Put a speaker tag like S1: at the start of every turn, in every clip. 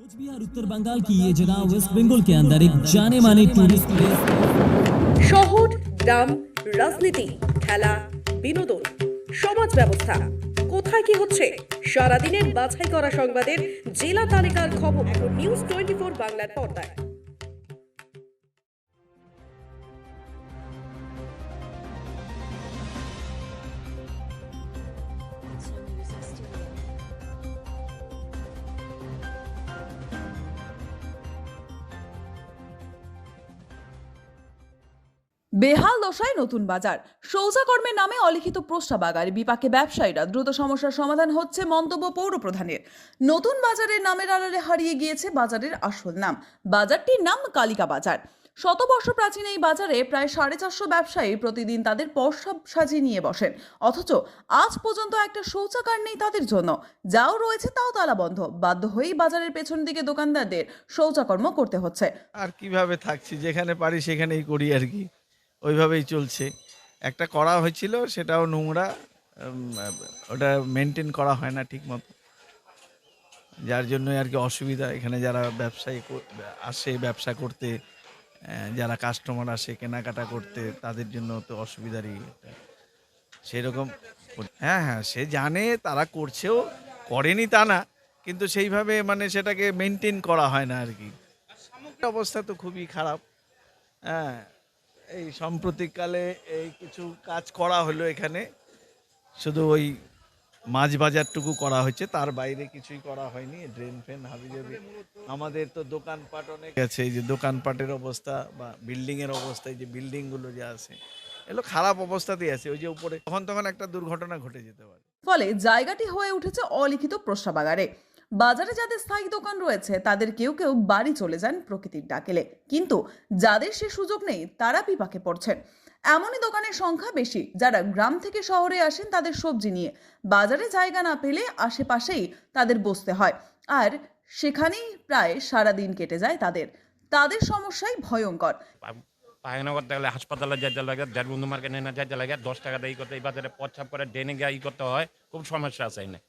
S1: कुछ बिहार उत्तर बंगाल की ये जगह वेस्ट बंगाल के अंदर एक जाने माने टूरिस्ट प्लेस
S2: শহর গ্রাম রাজনীতি খেলা বিনোদন সমাজ ব্যবস্থা কোথায় কি হচ্ছে সারাদিনের বাছাই করা সংবাদের জেলা তালিকার খবর এখন নিউজ টোয়েন্টি ফোর বাংলার পর্দায়
S3: বেহাল দশায় নতুন বাজার। শৌচাকর্মের নামে অলিখিত প্রস্তাবাগার বিপাকে ব্যবসায়ীরা দ্রুত সমস্যার সমাধান হচ্ছে মন্তব্য পৌর প্রধানের নতুন বাজারের নামের আড়ালে হারিয়ে গিয়েছে বাজারের আসল নাম। বাজারটির নাম কালিকা বাজার। শতবর্ষ প্রাচীন এই বাজারে প্রায় সাড়ে চারশো ব্যবসায়ী প্রতিদিন তাদের পর্সা সাজিয়ে নিয়ে বসেন। অথচ আজ পর্যন্ত একটা শৌচাগার নেই তাদের জন্য। যাও রয়েছে তাও তালা বন্ধ। বাধ্য হয়েই বাজারের পেছন দিকে দোকানদারদের শৌচাকর্ম করতে হচ্ছে।
S4: আর কীভাবে থাকছি? যেখানে পারি সেখানেই করি আর কি। ওইভাবেই চলছে। একটা করা হয়েছিল, সেটাও নোংরা ওটা মেনটেন করা হয় না ঠিক মতো যার জন্য আর কি অসুবিধা, এখানে যারা ব্যবসায়ী আসে ব্যবসা করতে যারা কাস্টমার আসে, কেনাকাটা করতে, তাদের জন্য তো অসুবিধারই সেরকম হ্যাঁ হ্যাঁ সে জানে, তারা করছেও, করেনি তা না, কিন্তু সেইভাবে মানে সেটাকে মেনটেন করা হয় না আর কি। অবস্থা তো খুবই খারাপ হ্যাঁ। এই সাম্প্রতিককালে এই কিছু কাজ করা হলো এখানে। শুধু ওই মাছ বাজারটুকু করা হয়েছে, তার বাইরে কিছুই করা হয়নি। ড্রেন ফ্রেন হাবি জাবি আমাদের তো দোকানপাট অনেক আছে, এই যে দোকানপাটের অবস্থা বা বিল্ডিং এর অবস্থা, এই যে বিল্ডিংগুলো যে আছে, এগুলো খারাপ অবস্থাতেই আছে। ওই যে উপরে, তখন তখন একটা দুর্ঘটনা ঘটে যেতে পারে।
S3: ফলে জায়গাটি হয়ে উঠেছে অলিখিত প্রস্রাবাগারে বাজারে যাদের স্থায়ী দোকান রয়েছে, তাদের কেউ কেউ বাড়ি চলে যান প্রকৃতির ডাকেলে। কিন্তু যাদের সে সুযোগ নেই, তারা বিপাকে পড়ছেন। এমনই দোকানের সংখ্যা বেশি, যারা গ্রাম থেকে শহরে আসেন তাদের সবজি নিয়ে। বাজারে জায়গা না পেলে আশেপাশেই তাদের বসতে হয়। আর সেখানেই প্রায় সারা দিন কেটে যায় তাদের। তাদের সমস্যাই ভয়ঙ্কর।
S5: পায়খানা করতে গেলে হাসপাতালে যেতে লাগে দেড় বন্ধু মার্কেটে না যেতে লাগে, দশ টাকা দিয়ে করতে এই বাজারে পচ্ছাপ করে ডেনে গিয়ে করতে হয়, খুব সমস্যা আছে এনে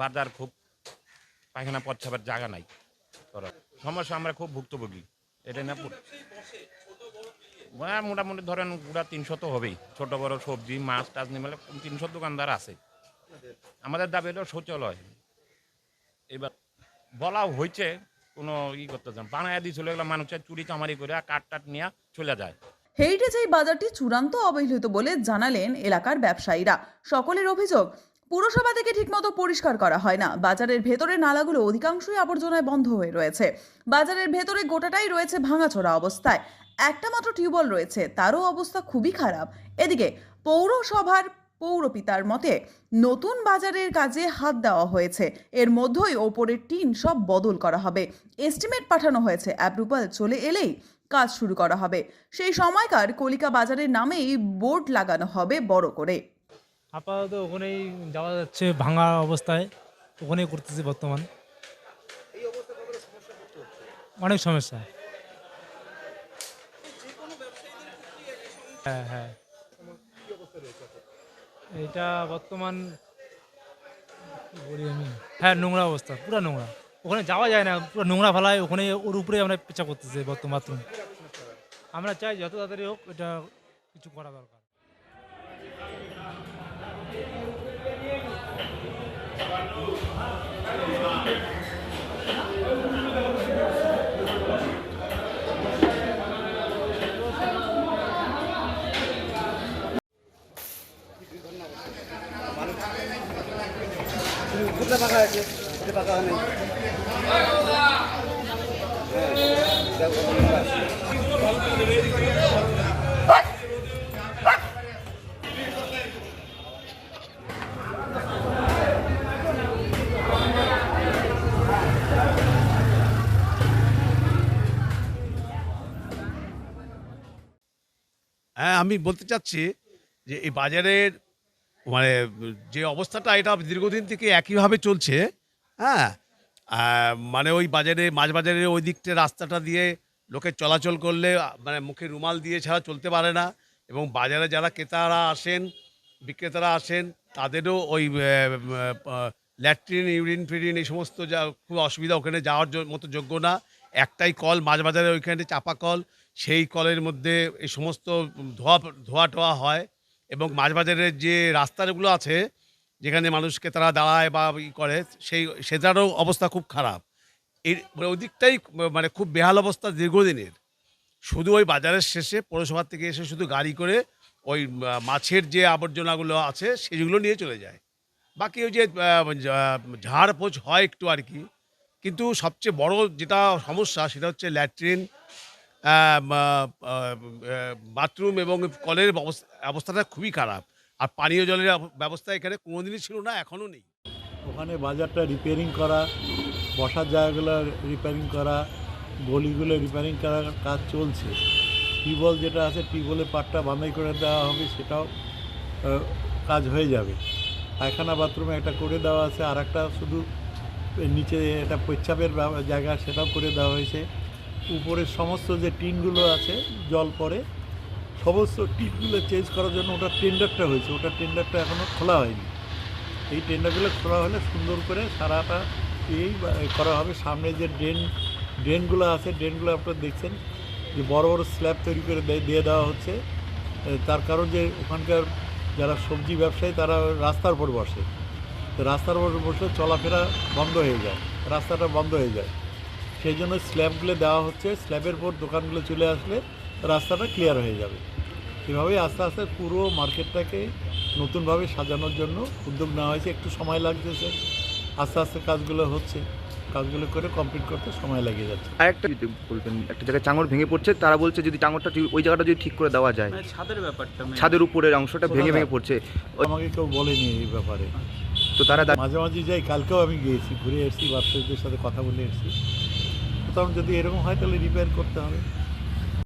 S5: বাজার খুব পায়খানা পচ্ছাপের জায়গা নাই। করার। সমস্যা আমরা খুব ভুক্তভোগী। এটা না হ্যাঁ, মোটামুটি ধরেন পুরা তিনশো তো হবেই। ছোট বড় সবজি মাছ টাছ নিয়ে মেলে তিনশো দোকানদার আছে। আমাদের দাবি হলো শৌচালয়। এবার বলা হয়েছে কোনো ই করতে চান বানায় দিয়ে চলে গেলে মানুষের চুরি চামারি করে কাঠ টাট নিয়ে চলে যায়।
S3: হেরিটেজ এই বাজারটি চূড়ান্ত অবহেলিত বলে জানালেন এলাকার ব্যবসায়ীরা। সকলের অভিযোগ পুরসভা থেকে ঠিকমতো পরিষ্কার করা হয় না। বাজারের ভেতরে নালাগুলো অধিকাংশই আবর্জনায় বন্ধ হয়ে রয়েছে। বাজারের ভেতরে গোটাটাই রয়েছে ভাঙাচোরা অবস্থায়। একটা মাত্র টিউবওয়েল রয়েছে, তারও অবস্থা খুবই খারাপ। এদিকে পৌরসভার পৌরপিতার মতে, নতুন বাজারের কাজে হাত দেওয়া হয়েছে। এর মধ্যেই ওপরের টিন সব বদল করা হবে। এস্টিমেট পাঠানো হয়েছে, অ্যাপ্রুভাল চলে এলেই কাজ শুরু করা হবে। সেই সময়কার কলিকা বাজারের নামেই বোর্ড লাগানো হবে বড় করে।
S6: আপাতত ওখানেই যাওয়া যাচ্ছে, ভাঙা অবস্থায় ওখানেই করতেছি বর্তমান। অনেক সমস্যা। হ্যাঁ হ্যাঁ। এটা বর্তমান বলি আমি? হ্যাঁ নোংরা অবস্থা, পুরো নোংরা। ওখানে যাওয়া যায় না, পুরো নোংরা ফেলায়, ওখানে ওর উপরে আমরা পেঁচা করতেছি বর্তমান বাথরুম। আমরা চাই যত তাড়াতাড়ি হোক এটা কিছু করা দরকার।
S7: কোথায় ফাঁকা আছে এটা ফাঁকা নেই
S8: আমি বলতে চাচ্ছি যে এই বাজারের মানে যে অবস্থাটা এটা দীর্ঘদিন থেকে একইভাবে চলছে হ্যাঁ? মানে ওই বাজারে মাছ বাজারের ওই দিকটা রাস্তাটা দিয়ে লোকে চলাচল করলে মানে মুখে রুমাল দিয়ে ছাড়া চলতে পারে না এবং বাজারে যারা ক্রেতারা আসেন, বিক্রেতারা আসেন, তাদেরও ওই ল্যাট্রিন, ইউরিন, ফিরিন এই সমস্ত যা খুব অসুবিধা ওখানে যাওয়ার মতো যোগ্য না। একটাই কল মাঝ বাজারে ওইখানে চাপা কল সেই কলের মধ্যে এই সমস্ত ধোয়া ধোয়া টোয়া হয় এবং মাঝ বাজারের যে রাস্তাগুলো আছে যেখানে মানুষকে তারা দাঁড়ায় বা ই করে সেই সেটারও অবস্থা খুব খারাপ। এর মানে ওই দিকটাই মানে খুব বেহাল অবস্থা দীর্ঘদিনের। শুধু ওই বাজারের শেষে পৌরসভা থেকে এসে শুধু গাড়ি করে ওই মাছের যে আবর্জনাগুলো আছে সেগুলো নিয়ে চলে যায়। বাকি ওই যে আহ, যা- ঝাড় পোছ হয় একটু আর কি। কিন্তু সবচেয়ে বড় যেটা সমস্যা সেটা হচ্ছে ল্যাট্রিন বাথরুম এবং কলের অবস্থাটা খুবই খারাপ। আর পানীয় জলের ব্যবস্থা এখানে কোনোদিনই ছিল না, এখনও নেই।
S9: ওখানে বাজারটা রিপেয়ারিং করা, বসার জায়গাগুলো রিপেয়ারিং করা, গলিগুলো রিপেয়ারিং করার কাজ চলছে। টিউবওয়েল যেটা আছে, টিউবওয়েলের পাটটা বাঁধাই করে দেওয়া হবে, সেটাও কাজ হয়ে যাবে। পায়খানা বাথরুমে একটা করে দেওয়া আছে আর একটা শুধু নিচে একটা পেচ্ছাপের জায়গা সেটাও করে দেওয়া হয়েছে। উপরের সমস্ত যে টিনগুলো আছে, জল পড়ে, সমস্ত টিনগুলো চেঞ্জ করার জন্য ওটা টেন্ডারটা হয়েছে। ওটা টেন্ডারটা এখনও খোলা হয়নি। এই টেন্ডারগুলো খোলা হলে সুন্দর করে সারাটা এই করা হবে। সামনে যে ড্রেন, ড্রেনগুলো আছে, ড্রেনগুলো আপনারা দেখছেন, যে বড় বড় স্ল্যাব তৈরি করে দিয়ে দেওয়া হচ্ছে। তার কারণ যে ওখানকার যারা সবজি ব্যবসায়ী, তারা রাস্তার উপর বসে। তো রাস্তার উপর বসলে চলাফেরা বন্ধ হয়ে যায়। রাস্তাটা বন্ধ হয়ে যায়। সেই জন্য স্ল্যাবগুলো দেওয়া হচ্ছে। স্ল্যাবের পর দোকানগুলো চলে আসলে রাস্তাটা ক্লিয়ার হয়ে যাবে। এভাবেই আস্তে আস্তে পুরো মার্কেটটাকে নতুনভাবে সাজানোর জন্য উদ্যোগ নেওয়া হয়েছে। একটু সময় লাগতেছে। আস্তে আস্তে কাজগুলো হচ্ছে। কাজগুলো করে কমপ্লিট করতে সময় লেগে যাচ্ছে।
S10: আরেকটা যদি বলবেন একটা জায়গায় চাঙড় ভেঙে পড়ছে তারা বলছে যদি চাঙড়টা ওই জায়গাটা যদি ঠিক করে দেওয়া যায়।
S1: ছাদের ব্যাপারটা
S10: ছাদের উপরের অংশটা ভেঙে ভেঙে পড়ছে।
S9: আমাকে কেউ বলেনি এই ব্যাপারে।
S10: তো তারা
S9: মাঝে মাঝে যাই কালকেও আমি গিয়েছি ঘুরে এসেছি ব্যবসায়ীদের সাথে কথা বলে এসেছি। তখন যদি এরকম হয় তাহলে রিপেয়ার করতে হবে।